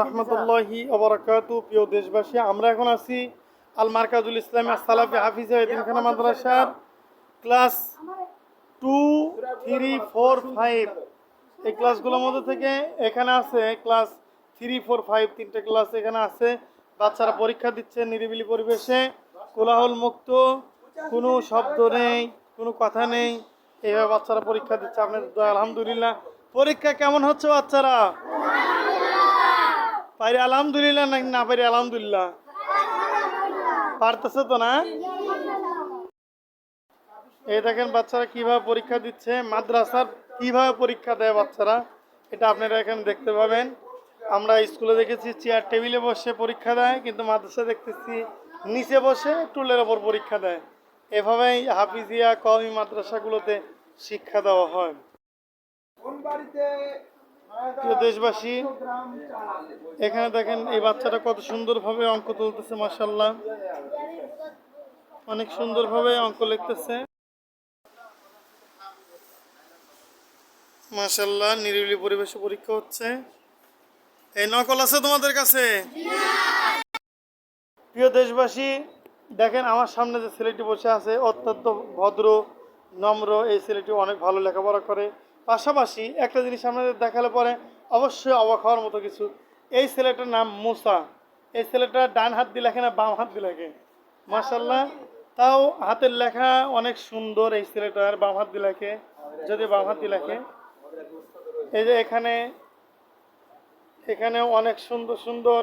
রহমতুল্লাহি অবরাকাতু, প্রিয় দেশবাসী, আমরা এখন আছি আল মার্কাজুল ইসলামী সালাফি হাফিজা এতিমখানা মাদ্রাসার class two, three, four, five. এই ক্লাসগুলোর মধ্যে থেকে এখানে আছে ক্লাস থ্রি, ফোর, ফাইভ, তিনটে ক্লাস এখানে আছে। বাচ্চারা পরীক্ষা দিচ্ছে নিরিবিলি পরিবেশে। কোলাহল মুক্ত, কোনো শব্দ নেই, কোনো কথা নেই। এইভাবে বাচ্চারা পরীক্ষা দিচ্ছে। আপনাদের আলহামদুলিল্লাহ। পরীক্ষা কেমন হচ্ছে বাচ্চারা? পারি, আলহামদুলিল্লাহ নাকি না পারি, আলহামদুলিল্লাহ। পারতেছে তো না? এই দেখেন বাচ্চারা কীভাবে পরীক্ষা দিচ্ছে, মাদ্রাসার কীভাবে পরীক্ষা দেয় বাচ্চারা, এটা আপনারা এখানে দেখতে পাবেন। আমরা স্কুলে দেখেছি চেয়ার টেবিলে বসে পরীক্ষা দেয়, কিন্তু মাদ্রাসা দেখতেছি নিচে বসে টুলের ওপর পরীক্ষা দেয়। এভাবেই হাফিজিয়া কমি মাদ্রাসাগুলোতে শিক্ষা দেওয়া হয়। প্রিয় দেশবাসী, এখানে দেখেন এই বাচ্চাটা কত সুন্দরভাবে অঙ্ক তুলতেছে মাসাল্লাহ অনেক সুন্দরভাবে অঙ্ক লিখতেছে। মাসাল্লাহ নিরিবিলি পরিবেশে পরীক্ষা হচ্ছে। এই নকল আছে তোমাদের কাছে? প্রিয় দেশবাসী, দেখেন আমার সামনে যে ছেলেটি বসে আছে, অত্যন্ত ভদ্র, নম্র, এই ছেলেটি অনেক ভালো লেখাপড়া করে। পাশাপাশি একটা জিনিস আপনাদের দেখালে পরে অবশ্যই অবাক হওয়ার মতো কিছু। এই ছেলেটার নাম মুসা। এই ছেলেটা ডান হাত দিয়ে লেখে না বাম হাত দিয়ে লেখে? মাসাল্লাহ তাও হাতের লেখা অনেক সুন্দর এই ছেলেটার, বাম হাত দিয়ে লেখে। যদি বাম হাত দিয়ে লেখে। এই যে এখানে এখানে অনেক সুন্দর সুন্দর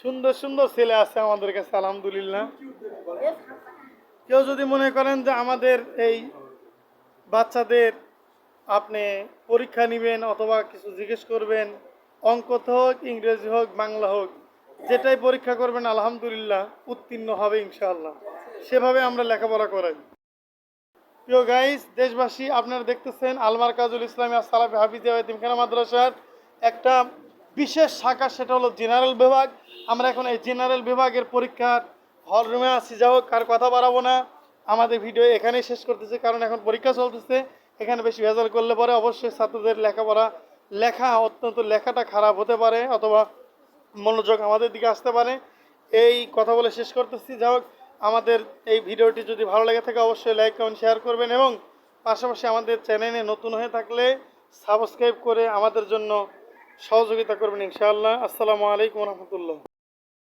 সুন্দর সুন্দর ছেলে আছে আমাদের কাছে, আলহামদুলিল্লাহ। কেউ যদি মনে করেন যে আমাদের এই বাচ্চাদের আপনি পরীক্ষা নেবেন অথবা কিছু জিজ্ঞেস করবেন, অঙ্কতে হোক, ইংরেজি হোক, বাংলা হোক, যেটাই পরীক্ষা করবেন, আলহামদুলিল্লাহ উত্তীর্ণ হবে ইনশাআল্লাহ। সেভাবে আমরা লেখাপড়া করাই। প্রিয় গাইস দেশবাসী, আপনারা দেখতেছেন আলমার কাজুল ইসলামী সালাফি হাফিজিয়া মাদ্রাসার একটা বিশেষ শাখা, সেটা হলো জেনারেল বিভাগ। আমরা এখন এই জেনারেল বিভাগের পরীক্ষার হল রুমে আছি। যা হোক কার কথা বাড়াবো না। আমাদের ভিডিও এখানেই শেষ করতেছে, কারণ এখন পরীক্ষা চলতেছে। এখানে বেশি ভেজাল করলে পরে অবশ্যই ছাত্রদের লেখাপড়া, লেখা অত্যন্ত লেখাটা খারাপ হতে পারে অথবা মনোযোগ আমাদের দিকে আসতে পারে। এই কথা বলে শেষ করতেছি। যা হোক, আমাদের এই ভিডিওটি যদি ভালো লেগে থাকে, অবশ্যই লাইক, কমেন্ট, শেয়ার করবেন এবং পাশাপাশি আমাদের চ্যানেলে নতুন হয়ে থাকলে সাবস্ক্রাইব করে আমাদের জন্য সহযোগিতা করবেন ইনশাআল্লাহ। আসসালামু আলাইকুম রহমতুল্লাহ।